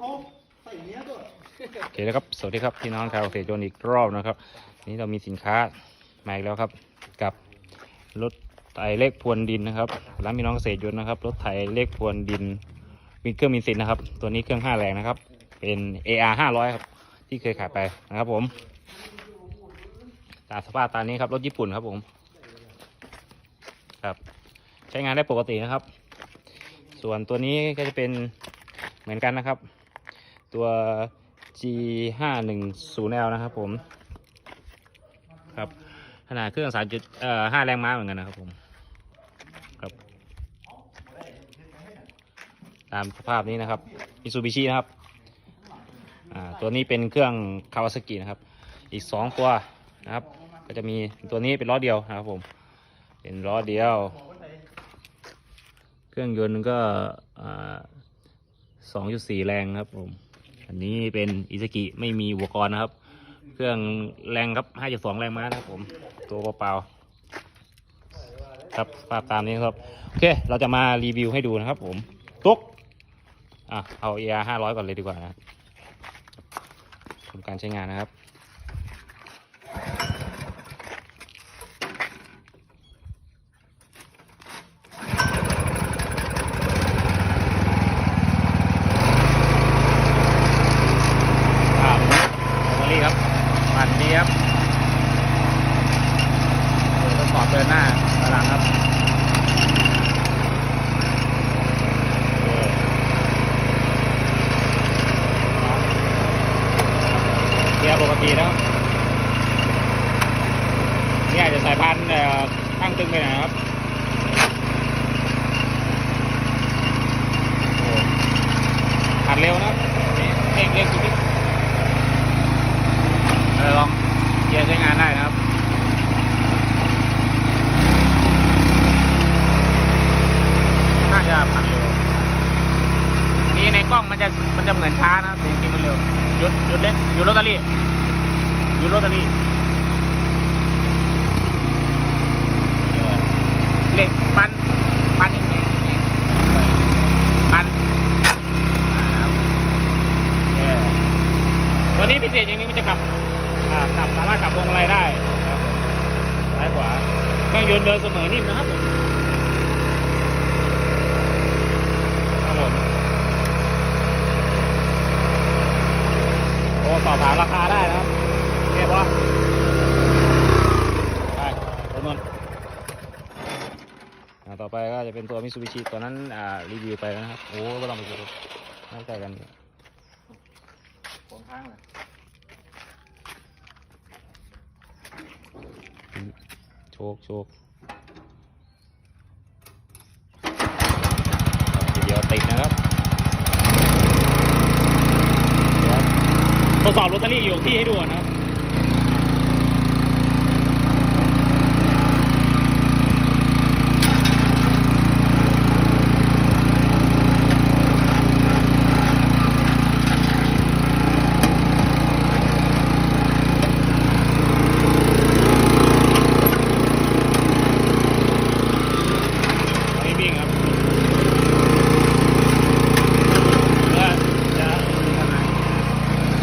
โอเคแล้วครับ สวัสดีครับพี่น้องชาวเกษตรยนต์อีกรอบนะครับ นี่เรามีสินค้ามาอีกแล้วครับ กับรถไถเลขพรวนดินนะครับร้านพี่น้องเกษตรยนต์นะครับรถไถเลขพรวนดินมีเครื่องมีสินนะครับ ตัวนี้เครื่อง5แรงนะครับ เป็น AR 500ครับที่เคยขายไปนะครับผมตาสภาพตานี้ครับรถญี่ปุ่นครับผมครับ ใช้งานได้ปกตินะครับ ส่วนตัวนี้ก็จะเป็นเหมือนกันนะครับ ตัว G 5 1 0 L นะครับผม ครับ ขนาดเครื่อง3จุดเอ่อ5แรงม้าเหมือนกันนะครับผม ครับ ตามสภาพนี้นะครับ มิซูบิชินะครับ อ่า ตัวนี้เป็นเครื่องคาวาซากินะครับ อีก 2 ตัวนะครับ ก็จะมีตัวนี้เป็นล้อเดียวนะครับผม เป็นล้อเดียว เครื่องยนต์ก็อ่า2.4แรงครับผม อันนี้เป็นอิซากิไม่มีอุปกรณ์นะครับ เครื่องแรงครับ 5.2 แรงม้านะครับผม ตัวเปล่าๆครับภาพตามนี้ครับ โอเค เราจะมารีวิวให้ดูนะครับผมตุ๊กอะเอา AR 500 ก่อนเลยดีกว่านะทำการใช้งานนะครับโมลี่ครับ ปั่นเดี๋ยวทดสอบเดินหน้าถอยหลังครับเกียร์ปกติแล้วนี่อาจจะสายพันตั้งตึงไปหน่อยครับขัดเร็วนะครับนี่เร่งเร่งจุดเออลองเกียร์ใช้งานได้นะครับับมันเร็วนี่ในกล้องมันจะมันจะเหมือนช้านะแต่จริงๆมันเร็วหยุดหยุดเล่นหยุดรถตอรี่หยุดรถตอรี่เล็กปันปันอย่างนี้ปันตัวนี้พิเศษอย่างนี้มันจะขับอ่ากลับสามารถกลับวงมาลัยได้ซ้ายขวาเครื่องยนต์เดินเสมอนิ่มนะครับผมโอ้สอบถามราคาได้นะครับเรียบร้อยไปตัวนนอ่าต่อไปก็ จะเป็นตัวมิ t ูบิชิตัวนั้นอ่ารีวิวไปแล้วนะครับ โอ้ก็ต้องไปดูนั่งใจกันของข้างเลยโชคโชคทีเดียวติดนะครับเดี๋ยวทดสอบลอตเตอรี่อยู่ที่ให้ดูก่อนนะครับ ไม่วิ่งครับเพื่อจะทำไง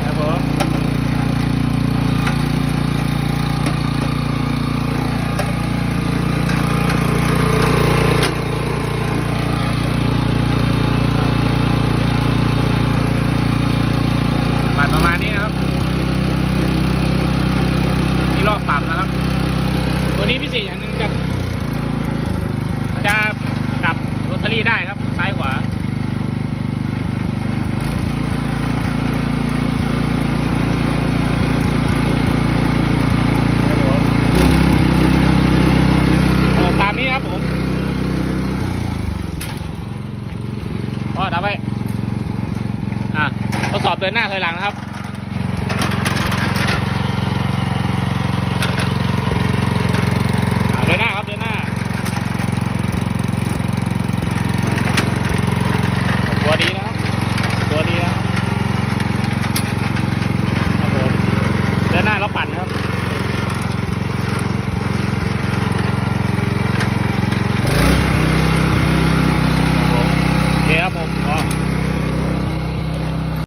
ครับผมปัดประมาณนี้นะครับ นี่รอบต่ำนะครับ ตัวนี้พิเศษอย่างหนึ่งจะจะกลับรถทรี่ได้ครับ ซ้ายขวาเออตามนี้ครับผมก็ดับไปอะทดสอบเดินหน้าถอยหลังนะครับ